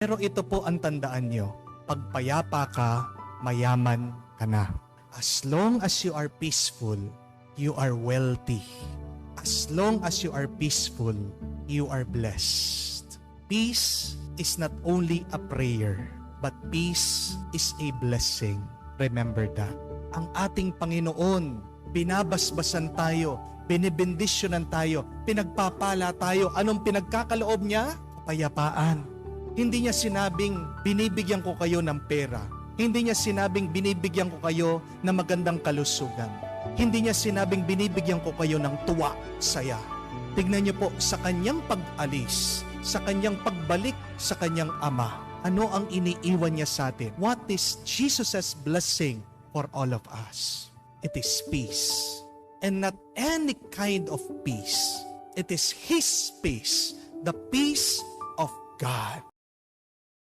Pero ito po ang tandaan nyo. Pagpayapa ka, mayaman ka na. As long as you are peaceful, you are wealthy. As long as you are peaceful, you are blessed. Peace is not only a prayer, but peace is a blessing. Remember that. Ang ating Panginoon, binabasbasan tayo, binibendisyonan tayo, pinagpapala tayo. Anong pinagkakaloob niya? Kapayapaan. Hindi niya sinabing binibigyan ko kayo ng pera. Hindi niya sinabing binibigyan ko kayo ng magandang kalusugan. Hindi niya sinabing binibigyan ko kayo ng tuwa, saya. Tignan niyo po sa kanyang pag-alis, sa kanyang pagbalik sa kanyang ama. Ano ang iniiwan niya sa atin? What is Jesus' blessing for all of us? It is peace. And not any kind of peace. It is His peace. The peace of God.